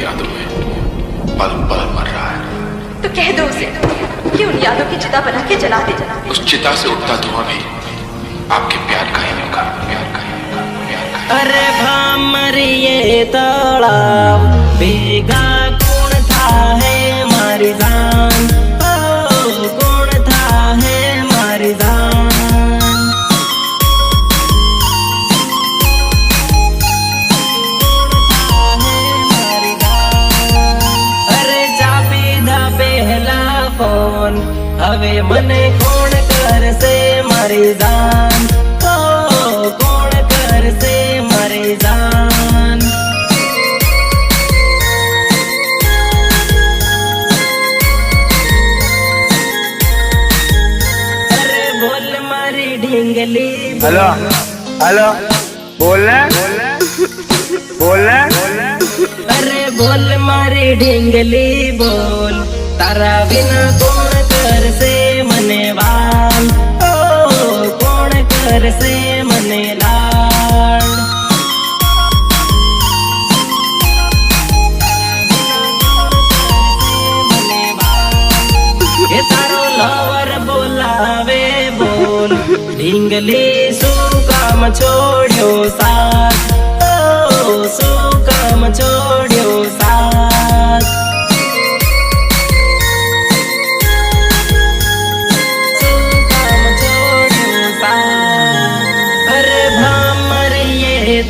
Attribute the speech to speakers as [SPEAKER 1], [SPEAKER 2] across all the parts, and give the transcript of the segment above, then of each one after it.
[SPEAKER 1] यादों में पल पल मर रहा है।
[SPEAKER 2] तो कह दो उसे कि उन यादों की चिता बना के जला दे। जला दे
[SPEAKER 1] उस चिता से उठता धुआँ भी आपके प्यार का ही होगा। प्यार का ही होगा। प्यार का
[SPEAKER 3] अरे भामरिए तळाव भेगा હવે મને કોણ કરશે મારી જાન? તો કોણ કરશે મારી જાન? અરે બોલ મારી ઢીંગલી
[SPEAKER 4] હલો હલો બોલ? ને બોલ?
[SPEAKER 3] ને અરે બોલ મારી ઢીંગલી બોલ તારા વિના કોણ કરશે મને લાડ. એ તારો લવર બોલાવે બોલ. ઢીંગલી શું કામ છોડ્યો સાથ? શું કામ છોડ્યો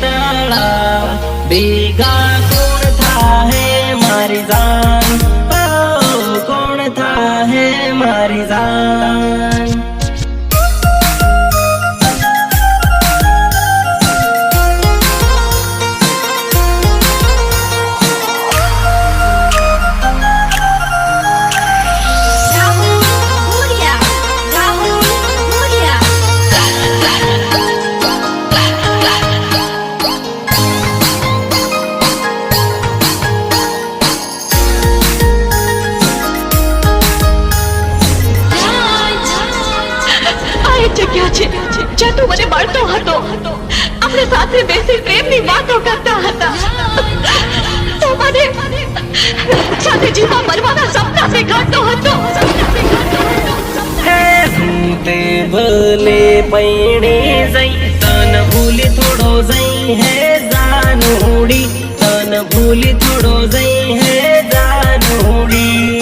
[SPEAKER 3] ભામરિયે તળાવ ભેગા કોણ થા હે મારી જાન ઓ કોણ થા હે મારી જાન
[SPEAKER 2] છે જ્યાં તું મને મળતો હતો આપણે સાથે બેસી પ્રેમની વાતો કરતા હતા તો મને સાથે જીવવા મરવાના સપના દેખાડતો હતો સપના દેખાડતો હતો
[SPEAKER 3] હે તે ભલે પૈણે જઈ તન ભૂલી થોડો જઈ હે જાનુડી તન ભૂલી થોડો જઈ હે જાનુડી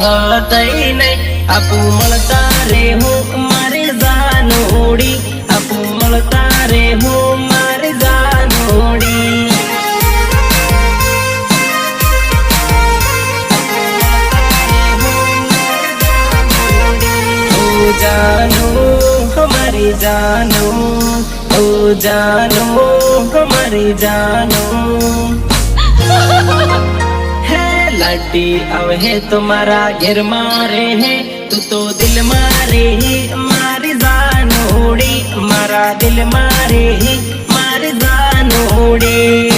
[SPEAKER 3] હતઈ નહીં આપું મળતા રે હું મારી જાનુડી આપું મળતા રે હું મારી જાનુડી જાનુ હમારી જાનો. ઓ જાનો હમારી જાનુ. હે લાડી આવે હે તમારા ઘેર મારે હે તું તો દિલ મારે હે મારી જાનોડી મારા દિલ મારે હે મારી જાનોડી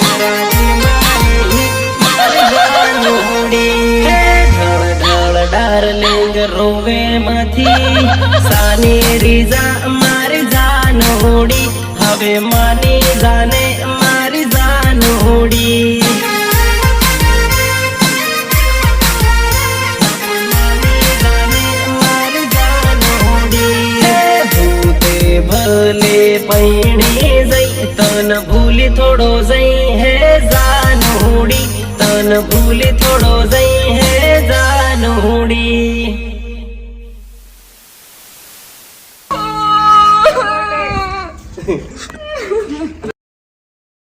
[SPEAKER 3] મારા દિલ મારે હે મારી જાનોડી હે ઢળ ઢળ ડાર્લિંગ રોવે માંથી સાની રીઝા મારી જાનોડી હવે માની જાને ભલે પૈણી જઈ તન ભૂલી થોડો જઈ હે જાનુડી તન ભૂલી થોડો જઈ હે જાનોડી